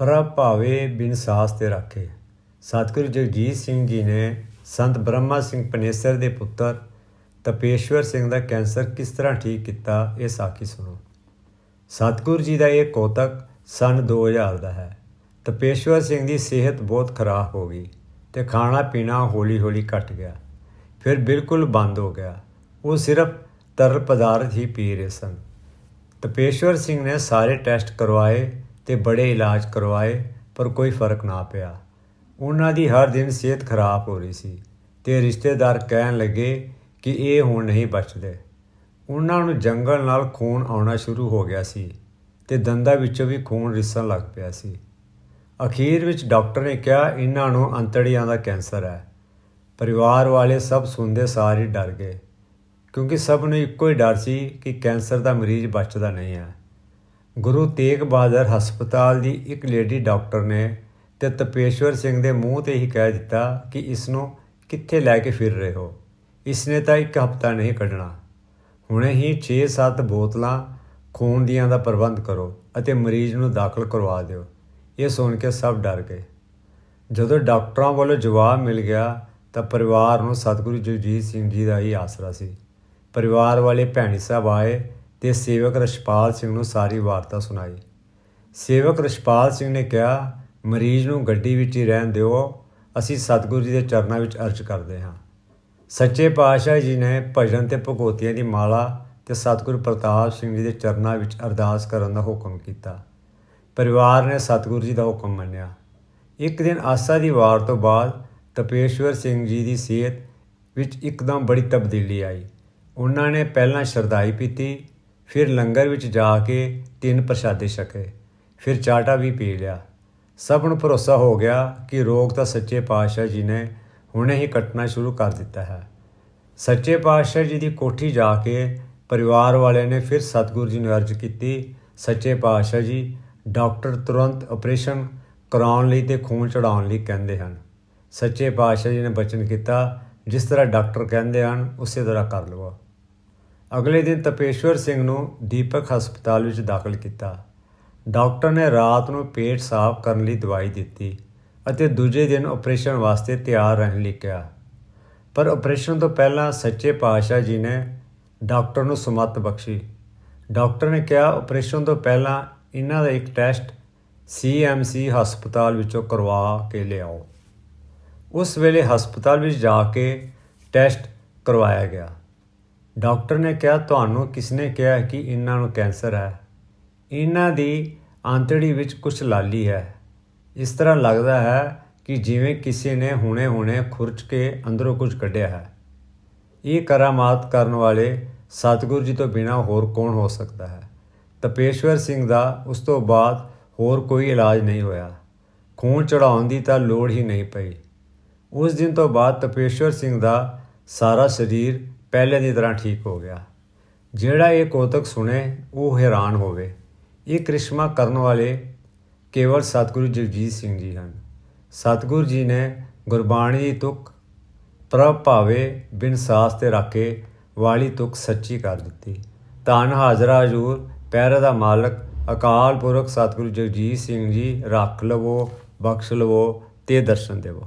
ਪ੍ਰਭ ਭਾਵੇ ਬਿਨ ਸਾਸ ਤੇ ਰੱਖੇ। ਸਤਿਗੁਰੂ ਜਗਜੀਤ ਸਿੰਘ ਜੀ ਨੇ ਸੰਤ ਬ੍ਰਹਮਾ ਸਿੰਘ ਪਨੇਸਰ ਦੇ ਪੁੱਤਰ ਤਪੇਸ਼ਵਰ ਸਿੰਘ ਦਾ ਕੈਂਸਰ ਕਿਸ ਤਰ੍ਹਾਂ ਠੀਕ ਕੀਤਾ, ਇਹ ਸਾਖੀ ਸੁਣੋ। ਸਤਿਗੁਰੂ ਜੀ ਦਾ ਇਹ ਕੋਤਕ ਸਨ 2000 ਦਾ ਹੈ। ਤਪੇਸ਼ਵਰ ਸਿੰਘ ਦੀ ਸਿਹਤ ਬਹੁਤ ਖਰਾਬ ਹੋ ਗਈ ਤੇ ਖਾਣਾ ਪੀਣਾ ਹੌਲੀ-ਹੌਲੀ ਘਟ ਗਿਆ। ਫਿਰ ਬਿਲਕੁਲ ਬੰਦ ਹੋ ਗਿਆ। ਉਹ ਸਿਰਫ ਤਰਲ ਪਦਾਰਥ ਹੀ ਪੀ ਰਹੇ ਸਨ। ਤਪੇਸ਼ਵਰ ਸਿੰਘ ਨੇ ਸਾਰੇ ਟੈਸਟ ਕਰਵਾਏ ਤੇ ਬੜੇ ਇਲਾਜ ਕਰਵਾਏ, ਪਰ ਕੋਈ ਫ਼ਰਕ ਨਾ ਪਿਆ। ਉਹਨਾਂ ਦੀ ਹਰ ਦਿਨ ਸਿਹਤ ਖਰਾਬ ਹੋ ਰਹੀ ਸੀ ਤੇ ਰਿਸ਼ਤੇਦਾਰ ਕਹਿਣ ਲੱਗੇ ਕਿ ਇਹ ਹੁਣ ਨਹੀਂ ਬਚਦੇ। ਉਹਨਾਂ ਨੂੰ ਜੰਗਲ ਨਾਲ ਖੂਨ ਆਉਣਾ ਸ਼ੁਰੂ ਹੋ ਗਿਆ ਸੀ ਤੇ ਦੰਦਾਂ ਵਿੱਚੋਂ ਵੀ ਖੂਨ ਰਿਸਣ ਲੱਗ ਪਿਆ ਸੀ। ਅਖੀਰ ਵਿੱਚ ਡਾਕਟਰ ਨੇ ਕਿਹਾ, ਇਹਨਾਂ ਨੂੰ ਅੰਤੜੀਆਂ ਦਾ ਕੈਂਸਰ ਹੈ। ਪਰਿਵਾਰ ਵਾਲੇ ਸਭ ਸੁਣਦੇ ਸਾਰੇ ਹੀ ਡਰ ਗਏ, ਕਿਉਂਕਿ ਸਭ ਨੂੰ ਇੱਕੋ ਹੀ ਡਰ ਸੀ ਕਿ ਕੈਂਸਰ ਦਾ ਮਰੀਜ਼ ਬਚਦਾ ਨਹੀਂ ਹੈ। ਗੁਰੂ ਤੇਗ ਬਹਾਦਰ ਹਸਪਤਾਲ ਦੀ ਇੱਕ ਲੇਡੀ ਡਾਕਟਰ ਨੇ ਤੇ ਤਪੇਸ਼ਵਰ ਸਿੰਘ ਦੇ ਮੂੰਹ ਤੇ ਹੀ ਕਹਿ ਦਿੱਤਾ ਕਿ ਇਸ ਨੂੰ ਕਿੱਥੇ ਲੈ ਕੇ ਫਿਰ ਰਹੇ ਹੋ? ਇਸ ਨੇ ਤਾਂ ਇੱਕ ਹਫ਼ਤਾ ਨਹੀਂ ਕੱਢਣਾ। ਹੁਣੇ ਹੀ 6-7 ਬੋਤਲਾਂ ਖੂਨ ਦੀਆਂ ਦਾ ਪ੍ਰਬੰਧ ਕਰੋ ਅਤੇ ਮਰੀਜ਼ ਨੂੰ ਦਾਖਲ ਕਰਵਾ ਦਿਓ। ਇਹ ਸੁਣ ਕੇ ਸਭ ਡਰ ਗਏ। ਜਦੋਂ ਡਾਕਟਰਾਂ ਵੱਲੋਂ ਜਵਾਬ ਮਿਲ ਗਿਆ ਤਾਂ ਪਰਿਵਾਰ ਨੂੰ ਸਤਿਗੁਰੂ ਜਗਜੀਤ ਸਿੰਘ ਜੀ ਦਾ ਹੀ ਆਸਰਾ ਸੀ। ਪਰਿਵਾਰ ਵਾਲੇ ਭੈਣੀ ਸਾਹਿਬ ਆਏ ਤੇ ਸੇਵਕ ਰਛਪਾਲ ਸਿੰਘ ਨੂੰ ਸਾਰੀ ਵਾਰਤਾ ਸੁਣਾਈ। ਸੇਵਕ ਰਛਪਾਲ ਸਿੰਘ ਨੇ ਕਿਹਾ, ਮਰੀਜ਼ ਨੂੰ ਗੱਡੀ ਵਿੱਚ ਹੀ ਰਹਿਣ ਦਿਓ, ਅਸੀਂ ਸਤਿਗੁਰੂ ਜੀ ਦੇ ਚਰਨਾਂ ਵਿੱਚ ਅਰਜ਼ ਕਰਦੇ ਹਾਂ। ਸੱਚੇ ਪਾਤਸ਼ਾਹ ਜੀ ਨੇ ਭਜਨ ਤੇ ਭਗੋਤੀਆਂ ਦੀ ਮਾਲਾ ਤੇ ਸਤਿਗੁਰੂ ਪ੍ਰਤਾਪ ਸਿੰਘ ਜੀ ਦੇ ਚਰਨਾਂ ਵਿੱਚ ਅਰਦਾਸ ਕਰਨ ਦਾ ਹੁਕਮ ਕੀਤਾ। ਪਰਿਵਾਰ ਨੇ ਸਤਿਗੁਰੂ ਜੀ ਦਾ ਹੁਕਮ ਮੰਨਿਆ। ਇੱਕ ਦਿਨ ਆਸਾ ਦੀ ਵਾਰ ਤੋਂ ਬਾਅਦ ਤਪੇਸ਼ਵਰ ਸਿੰਘ ਜੀ ਦੀ ਸਿਹਤ ਵਿੱਚ ਇੱਕਦਮ ਬੜੀ ਤਬਦੀਲੀ ਆਈ। ਉਹਨਾਂ ਨੇ ਪਹਿਲਾਂ ਸ਼ਰਦਾਈ ਪੀਤੀ ਫਿਰ ਲੰਗਰ ਵਿੱਚ ਜਾ ਕੇ ਤਿੰਨ ਪ੍ਰਸ਼ਾਦੇ ਛਕੇ, ਫਿਰ ਚਾਟਾ ਵੀ ਪੀ ਲਿਆ। ਸਭ ਨੂੰ ਭਰੋਸਾ ਹੋ ਗਿਆ ਕਿ ਰੋਗ ਤਾਂ ਸੱਚੇ ਪਾਤਸ਼ਾਹ ਜੀ ਨੇ ਹੁਣੇ ਹੀ ਕੱਟਣਾ ਸ਼ੁਰੂ ਕਰ ਦਿੱਤਾ ਹੈ। ਸੱਚੇ ਪਾਤਸ਼ਾਹ ਜੀ ਦੀ ਕੋਠੀ ਜਾ ਕੇ ਪਰਿਵਾਰ ਵਾਲਿਆਂ ਨੇ ਫਿਰ ਸਤਿਗੁਰੂ ਜੀ ਨੂੰ ਅਰਜ਼ ਕੀਤੀ, ਸੱਚੇ ਪਾਤਸ਼ਾਹ ਜੀ, ਡਾਕਟਰ ਤੁਰੰਤ ਆਪਰੇਸ਼ਨ ਕਰਾਉਣ ਲਈ ਤੇ ਖੂਨ ਚੜਾਉਣ ਲਈ ਕਹਿੰਦੇ ਹਨ। ਸੱਚੇ ਪਾਤਸ਼ਾਹ ਜੀ ਨੇ ਬਚਨ ਕੀਤਾ, ਜਿਸ ਤਰ੍ਹਾਂ ਡਾਕਟਰ ਕਹਿੰਦੇ ਹਨ, ਉਸੇ ਤਰ੍ਹਾਂ ਕਰ ਲਵੋ। ਅਗਲੇ ਦਿਨ ਤਪੇਸ਼ਵਰ ਸਿੰਘ ਨੂੰ ਦੀਪਕ ਹਸਪਤਾਲ ਵਿੱਚ ਦਾਖਲ ਕੀਤਾ। ਡਾਕਟਰ ਨੇ ਰਾਤ ਨੂੰ ਪੇਟ ਸਾਫ਼ ਕਰਨ ਲਈ ਦਵਾਈ ਦਿੱਤੀ ਅਤੇ ਦੂਜੇ ਦਿਨ ਆਪਰੇਸ਼ਨ ਵਾਸਤੇ ਤਿਆਰ ਰਹਿਣ ਲਈ ਕਿਹਾ। ਪਰ ਆਪਰੇਸ਼ਨ ਤੋਂ ਪਹਿਲਾਂ ਸੱਚੇ ਪਾਤਸ਼ਾਹ ਜੀ ਨੇ ਡਾਕਟਰ ਨੂੰ ਸੁਮਤ ਬਖਸ਼ੀ। ਡਾਕਟਰ ਨੇ ਕਿਹਾ ਆਪਰੇਸ਼ਨ ਤੋਂ ਪਹਿਲਾਂ ਇਹਨਾਂ ਦਾ ਇੱਕ ਟੈਸਟ ਸੀਐਮਸੀ ਹਸਪਤਾਲ ਵਿੱਚੋਂ ਕਰਵਾ ਕੇ ਲਿਆਓ। ਉਸ ਵੇਲੇ ਹਸਪਤਾਲ ਵਿੱਚ ਜਾ ਕੇ ਟੈਸਟ ਕਰਵਾਇਆ ਗਿਆ। ਡਾਕਟਰ ਨੇ ਕਿਹਾ, ਤੁਹਾਨੂੰ ਕਿਸਨੇ ਕਿਹਾ ਕਿ ਇਹਨਾਂ ਨੂੰ ਕੈਂਸਰ ਹੈ? ਇਹਨਾਂ ਦੀ ਆਂਤੜੀ ਵਿੱਚ ਕੁਝ ਲਾਲੀ ਹੈ। ਇਸ ਤਰ੍ਹਾਂ ਲੱਗਦਾ ਹੈ ਕਿ ਜਿਵੇਂ ਕਿਸੇ ਨੇ ਹੁਣੇ-ਹੁਣੇ ਖੁਰਚ ਕੇ ਅੰਦਰੋਂ ਕੁਝ ਕੱਢਿਆ ਹੈ। ਇਹ ਕਰਾਮਾਤ ਕਰਨ ਵਾਲੇ ਸਤਿਗੁਰੂ ਜੀ ਤੋਂ ਬਿਨਾ ਹੋਰ ਕੌਣ ਹੋ ਸਕਦਾ ਹੈ? ਤਪੇਸ਼ਵਰ ਸਿੰਘ ਦਾ ਉਸ ਤੋਂ ਬਾਅਦ ਹੋਰ ਕੋਈ ਇਲਾਜ ਨਹੀਂ ਹੋਇਆ। ਖੂਨ ਚੜਾਉਣ ਦੀ ਤਾਂ ਲੋੜ ਹੀ ਨਹੀਂ ਪਈ। ਉਸ ਦਿਨ ਤੋਂ ਬਾਅਦ ਤਪੇਸ਼ਵਰ ਸਿੰਘ ਦਾ ਸਾਰਾ ਸਰੀਰ ਪਹਿਲੇ ਦੀ ਤਰ੍ਹਾਂ ਠੀਕ ਹੋ ਗਿਆ। ਜਿਹੜਾ ਇਹ ਕੋਤਕ ਸੁਣੇ, ਉਹ ਹੈਰਾਨ ਹੋਵੇ। ਇਹ ਕ੍ਰਿਸ਼ਮਾ ਕਰਨ ਵਾਲੇ ਕੇਵਲ ਸਤਿਗੁਰੂ ਜਗਜੀਤ ਸਿੰਘ ਜੀ ਹਨ। ਸਤਿਗੁਰੂ ਜੀ ਨੇ ਗੁਰਬਾਣੀ ਦੀ ਤੁਕ ਪ੍ਰਭ ਭਾਵੇ ਬਿਨ ਸਾਸ ਤੇ ਰਾਖੇ ਵਾਲੀ ਤੁਕ ਸੱਚੀ ਕਰ ਦਿੱਤੀ। ਧੰਨ ਹਾਜ਼ਰਾ ਹਜੂਰ ਪੈਰ ਦਾ ਮਾਲਕ, ਅਕਾਲ ਪੁਰਖ ਸਤਿਗੁਰੂ ਜਗਜੀਤ ਸਿੰਘ ਜੀ, ਰੱਖ ਲਵੋ, ਬਖਸ਼ ਲਵੋ ਤੇ ਦਰਸ਼ਨ ਦੇਵੋ।